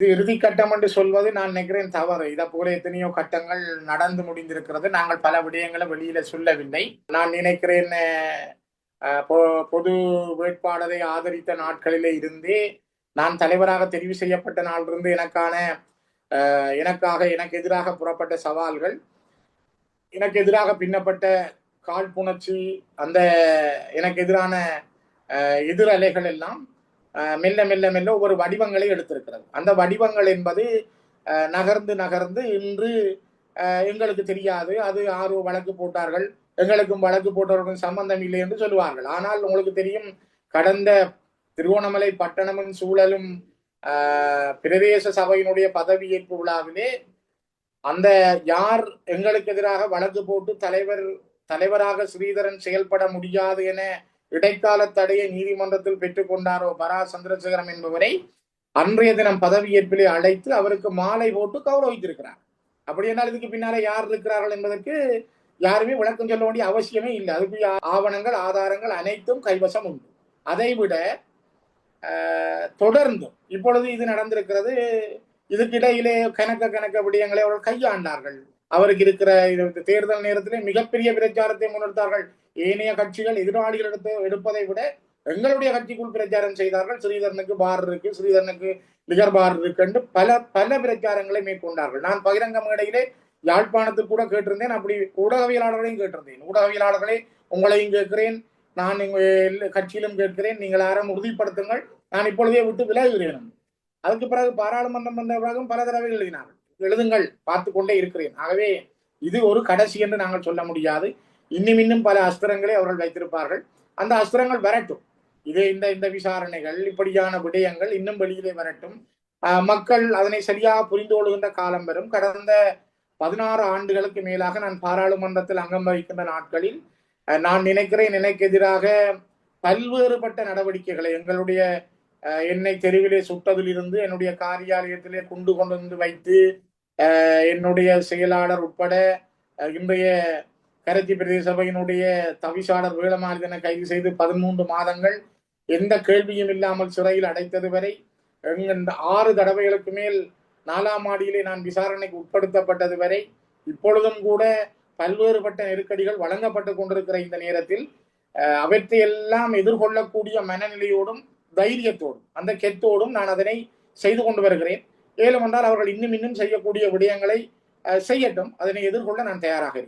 இது இறுதி கட்டம் என்று சொல்வது நான் நினைக்கிறேன் தவறு. இதை போல எத்தனையோ கட்டங்கள் நடந்து முடிந்திருக்கிறது. நாங்கள் பல விடயங்களை வெளியில சொல்லவில்லை. நான் நினைக்கிறேன் பொ- பொது வேட்பாளரை ஆதரித்த நாட்களிலே இருந்தே நான் தலைவராக தெரிவு செய்யப்பட்ட நாளிலிருந்து எனக்கான எனக்காக எனக்கு எதிராக புறப்பட்ட சவால்கள் எனக்கு எதிராக பின்னப்பட்ட காழ்ப்புணர்ச்சி அந்த எனக்கு எதிரான எதிரலைகள் எல்லாம் மெல்ல மெல்ல மெல்ல ஒவ்வொரு வடிவங்களை எடுத்திருக்கிறது. அந்த வடிவங்கள் என்பது நகர்ந்து நகர்ந்து இன்று எங்களுக்கு தெரியாது. அது ஆர்வ வழக்கு போட்டார்கள். எங்களுக்கும் வழக்கு போட்டவர்களுக்கும் சம்பந்தம் இல்லை என்று சொல்லுவார்கள். ஆனால் உங்களுக்கு தெரியும் கடந்த திருவோணமலை பட்டணமும் சூழலும் பிரதேச சபையினுடைய பதவியேற்பு விழாவிலே அந்த யார் எங்களுக்கு எதிராக வழக்கு போட்டு தலைவர் தலைவராக ஸ்ரீதரன் செயல்பட முடியாது என இடைக்கால தடையை நீதிமன்றத்தில் பெற்றுக்கொண்டாரோ பரா சந்திரசேகரம் என்பவரை அன்றைய தினம் பதவியேற்பிலே அழைத்து அவருக்கு மாலை போட்டு கௌரவித்திருக்கிறார். அப்படி என்றால் இதுக்கு பின்னாலே யார் இருக்கிறார்கள் என்பதற்கு யாருமே விளக்கம் சொல்ல வேண்டிய அவசியமே இல்லை. அதுக்கு ஆவணங்கள் ஆதாரங்கள் அனைத்தும் கைவசம் உண்டு. அதை விட தொடர்ந்தும் இப்பொழுது இது நடந்திருக்கிறது. இதுக்கிடையிலே கணக்க கணக்க விடயங்களை அவர்கள் கையாண்டார்கள். அவருக்கு இருக்கிற தேர்தல் நேரத்திலே மிகப்பெரிய பிரச்சாரத்தை முன்னெடுத்தார்கள் ஏனைய கட்சிகள் எதிராளிகள் எடுத்து எடுப்பதை விட எங்களுடைய கட்சிக்குள் பிரச்சாரம் செய்தார்கள். ஸ்ரீதரனுக்கு பார் இருக்கு ஸ்ரீதரனுக்கு நிகர் பார் இருக்கு என்று பல பல பிரச்சாரங்களை மேற்கொண்டார்கள். நான் பகிரங்க மேடையிலே யாழ்ப்பாணத்தில் கூட கேட்டிருந்தேன். அப்படி ஊடகவியலாளர்களையும் கேட்டிருந்தேன். ஊடகவியலாளர்களே உங்களையும் கேட்கிறேன். நான் எங்க கட்சியிலும் கேட்கிறேன். நீங்கள் யாரும் உறுதிப்படுத்துங்கள். நான் இப்பொழுதே விட்டு விலகுகிறேன் அதுக்கு பிறகு பாராளுமன்றம் வந்த பிறகும் பல தடவை எழுதினார்கள். எழுதுங்கள் பார்த்து கொண்டே இருக்கிறேன். ஆகவே இது ஒரு கடைசி என்று நாங்கள் சொல்ல முடியாது. இன்னும் இன்னும் பல அஸ்திரங்களை அவர்கள் வைத்திருப்பார்கள். அந்த அஸ்திரங்கள் வரட்டும். இது இந்த இந்த விசாரணைகள் இப்படியான விடயங்கள் இன்னும் வெளியிலே வரட்டும். மக்கள் அதனை சரியாக புரிந்து கொள்கின்ற காலம் வரும். கடந்த பதினாறு ஆண்டுகளுக்கு மேலாக நான் பாராளுமன்றத்தில் அங்கம் வகிக்கின்ற நாட்களில் நான் நினைக்கிறேன் எனக்கு எதிராக பல்வேறுபட்ட நடவடிக்கைகளை எங்களுடைய என்னை தெருவிலே சுட்டதிலிருந்து என்னுடைய காரியாலயத்திலே குண்டு கொண்டு வந்து வைத்து என்னுடைய செயலாளர் உட்பட இன்றைய கரத்தி பிரதேச சபையினுடைய தவிசாளர் வேளமாளிதனை கைது செய்து பதிமூன்று மாதங்கள் எந்த கேள்வியும் இல்லாமல் சிறையில் அடைத்தது வரை இந்த ஆறு தடவைகளுக்கு மேல் நாலாம் மாடியிலே நான் விசாரணைக்கு உட்படுத்தப்பட்டது வரை இப்பொழுதும் கூட பல்வேறுபட்ட நெருக்கடிகள் வழங்கப்பட்டு கொண்டிருக்கிற இந்த நேரத்தில் அவற்றையெல்லாம் எதிர்கொள்ளக்கூடிய மனநிலையோடும் தைரியத்தோடும் அந்த கெத்தோடும் நான் அதனை செய்து கொண்டு வருகிறேன். ஏலம் என்றால் அவர்கள் இன்னும் இன்னும் செய்யக்கூடிய விடயங்களை செய்யட்டும். அதனை எதிர்கொள்ள நான் தயாராக இருக்கிறேன்